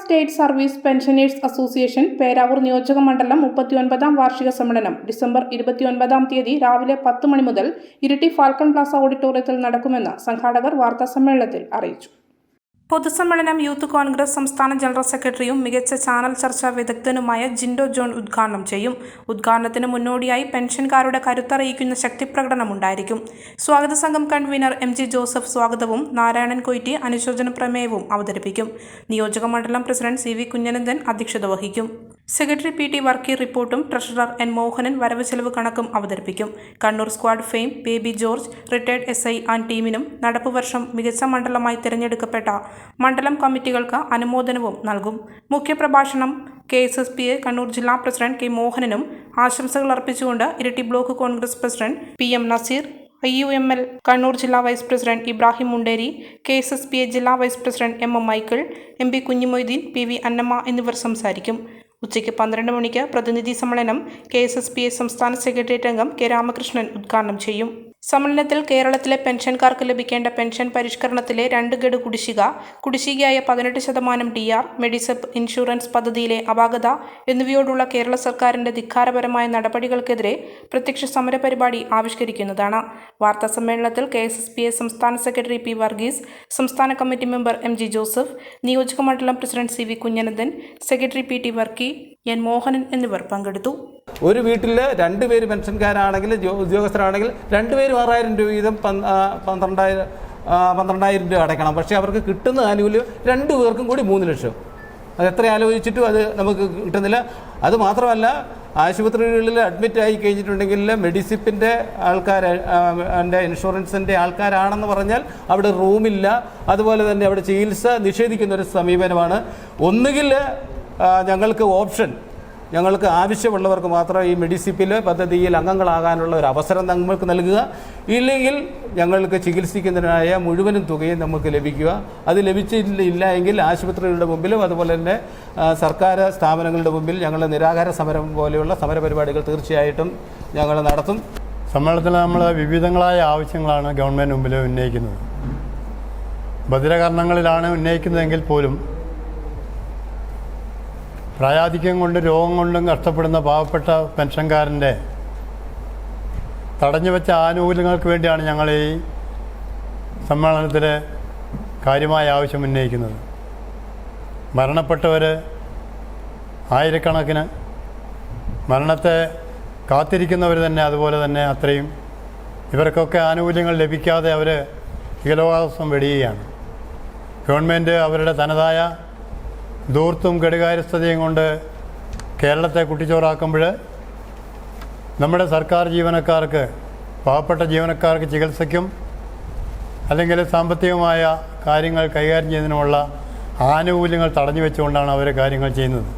State service pensioners association Peravoor നിയോജക മണ്ഡലം മുപ്പത്തിയൊൻപതാം വാർഷിക സമ്മേളനം ഡിസംബർ ഇരുപത്തിയൊൻപതാം തീയതി രാവിലെ പത്ത് മണി മുതൽ ഇരിട്ടി ഫാൽക്കൺ പ്ലാസ ഓഡിറ്റോറിയത്തിൽ നടക്കുമെന്ന് സംഘാടകർ വാർത്താസമ്മേളനത്തിൽ അറിയിച്ചു. പൊതുസമ്മേളനം യൂത്ത് കോൺഗ്രസ് സംസ്ഥാന ജനറൽ സെക്രട്ടറിയും മികച്ച ചാനൽ ചർച്ചാ വിദഗ്ധനുമായ ജിൻഡോ ജോൺ ഉദ്ഘാടനം ചെയ്യും. ഉദ്ഘാടനത്തിന് മുന്നോടിയായി പെൻഷൻകാരുടെ കരുത്തറിയിക്കുന്ന ശക്തിപ്രകടനമുണ്ടായിരിക്കും സ്വാഗത സംഘം കൺവീനർ എം ജി ജോസഫ് സ്വാഗതവും നാരായണൻ കൊയ്റ്റി അനുശോചന പ്രമേയവും അവതരിപ്പിക്കും. നിയോജക മണ്ഡലം പ്രസിഡന്റ് സി വി കുഞ്ഞനന്ദൻ അധ്യക്ഷത വഹിക്കും. സെക്രട്ടറി പി ടി വർക്കി റിപ്പോർട്ടും ട്രഷറർ എൻ മോഹനൻ വരവ് ചെലവ് കണക്കും അവതരിപ്പിക്കും. Kannur squad fame Baby George retired S I and ടീമിനും നടപ്പ് വർഷം മികച്ച മണ്ഡലമായി തിരഞ്ഞെടുക്കപ്പെട്ട മണ്ഡലം കമ്മിറ്റികൾക്ക് അനുമോദനവും നൽകും. മുഖ്യപ്രഭാഷണം K S S P Kannur ജില്ലാ പ്രസിഡന്റ് കെ മോഹനനും ആശംസകൾ അർപ്പിച്ചുകൊണ്ട് Iritty block Congress president P M Naseer I U M L Kannur ജില്ലാ vice president Ibrahim Munderi K S S P A ജില്ലാ vice president M M Michael M P Kunhimoideen P V Annamma എന്നിവർ സംസാരിക്കും. ഉച്ചയ്ക്ക് പന്ത്രണ്ട് മണിക്ക് പ്രതിനിധി സമ്മേളനം K S S P സംസ്ഥാന സെക്രട്ടേറിയറ്റ് അംഗം കെ രാമകൃഷ്ണൻ ഉദ്ഘാടനം ചെയ്യും. സമ്മേളനത്തിൽ കേരളത്തിലെ പെൻഷൻകാർക്ക് ലഭിക്കേണ്ട പെൻഷൻ പരിഷ്കരണത്തിലെ രണ്ട് ഗഡു കുടിശ്ശിക കുടിശ്ശികയായ പതിനെട്ട് ശതമാനം ഡി ആർ മെഡിസെപ്പ് ഇൻഷുറൻസ് പദ്ധതിയിലെ അപാകത എന്നിവയോടുള്ള കേരള സർക്കാരിന്റെ ധിക്കാരപരമായ നടപടികൾക്കെതിരെ പ്രത്യക്ഷ സമരപരിപാടി ആവിഷ്കരിക്കുന്നതാണ്. വാർത്താ സമ്മേളനത്തിൽ കെ എസ് എസ് പി സംസ്ഥാന സെക്രട്ടറി പി വർഗീസ് സംസ്ഥാന committee member M G Joseph നിയോജക മണ്ഡലം president C V Kunhanandan secretary P T Varkey N Mohanan എന്നിവർ പങ്കെടുത്തു. ഒരു വീട്ടിൽ രണ്ട് പേര് പെൻഷൻകാരാണെങ്കിൽ ഉദ്യോഗസ്ഥരാണെങ്കിൽ രണ്ട് പേരും ആറായിരം രൂപ വീതം പന്ത്- പന്ത്രണ്ടായിരം പന്ത്രണ്ടായിരം രൂപ അടയ്ക്കണം. പക്ഷേ അവർക്ക് കിട്ടുന്ന ആനുകൂല്യം രണ്ടു പേർക്കും കൂടി മൂന്ന് ലക്ഷം. അത് എത്ര ആലോചിച്ചിട്ടും അത് നമുക്ക് കിട്ടുന്നില്ല. അത് മാത്രമല്ല ആശുപത്രികളിൽ അഡ്മിറ്റ് ആയി കഴിഞ്ഞിട്ടുണ്ടെങ്കിൽ മെഡിസിപ്പിന്റെ ആൾക്കാർ എന്റെ ഇൻഷുറൻസിന്റെ ആൾക്കാരാണെന്ന് പറഞ്ഞാൽ അവിടെ റൂമില്ല. അതുപോലെ തന്നെ അവിടെ ചികിത്സ നിഷേധിക്കുന്ന ഒരു സമീപനമാണ്. ഒന്നുകിൽ ഞങ്ങൾക്ക് ഓപ്ഷൻ ഞങ്ങൾക്ക് ആവശ്യമുള്ളവർക്ക് മാത്രം ഈ മെഡിസിപ്പിൽ പദ്ധതിയിൽ അംഗങ്ങളാകാനുള്ള ഒരു അവസരം നമുക്ക് നൽകുക. ഇല്ലെങ്കിൽ ഞങ്ങൾക്ക് ചികിത്സിക്കുന്നതിനായ മുഴുവനും തുകയും നമുക്ക് ലഭിക്കുക. അത് ലഭിച്ചില്ല എങ്കിൽ ആശുപത്രികളുടെ മുമ്പിലും അതുപോലെ തന്നെ സർക്കാർ സ്ഥാപനങ്ങളുടെ മുമ്പിൽ ഞങ്ങൾ നിരാഹാര സമരം പോലെയുള്ള സമരപരിപാടികൾ തീർച്ചയായിട്ടും ഞങ്ങൾ നടത്തും. സമ്മേളനത്തിൽ നമ്മൾ വിവിധങ്ങളായ ആവശ്യങ്ങളാണ് ഗവൺമെന്റ് മുമ്പിൽ ഉന്നയിക്കുന്നത്. ഭദ്രകരണങ്ങളിലാണ് ഉന്നയിക്കുന്നതെങ്കിൽ പോലും പ്രായാധിക്യം കൊണ്ട് രോഗം കൊണ്ടും കഷ്ടപ്പെടുന്ന പാവപ്പെട്ട പെൻഷൻകാരന്റെ തടഞ്ഞു വെച്ച ആനുകൂല്യങ്ങൾക്ക് വേണ്ടിയാണ് ഞങ്ങൾ ഈ സമ്മേളനത്തിൽ കാര്യമായ ആവശ്യം ഉന്നയിക്കുന്നത്. മരണപ്പെട്ടവർ ആയിരക്കണക്കിന് മരണത്തെ കാത്തിരിക്കുന്നവർ തന്നെ അതുപോലെ തന്നെ അത്രയും ഇവർക്കൊക്കെ ആനുകൂല്യങ്ങൾ ലഭിക്കാതെ അവർ ഇഹലോകാവസ്ഥം വെടിയുകയാണ്. ഗവൺമെന്റ് അവരുടെ തനതായ ധൂർത്തും ഘടികാരസ്ഥതയും കൊണ്ട് കേരളത്തെ കുട്ടിച്ചോറാക്കുമ്പോൾ നമ്മുടെ സർക്കാർ ജീവനക്കാർക്ക് പാവപ്പെട്ട ജീവനക്കാർക്ക് ചികിത്സയ്ക്കും അല്ലെങ്കിൽ സാമ്പത്തികമായ കാര്യങ്ങൾ കൈകാര്യം ചെയ്യുന്നതിനുമുള്ള ആനുകൂല്യങ്ങൾ തടഞ്ഞു വെച്ചുകൊണ്ടാണ് അവർ കാര്യങ്ങൾ ചെയ്യുന്നത്.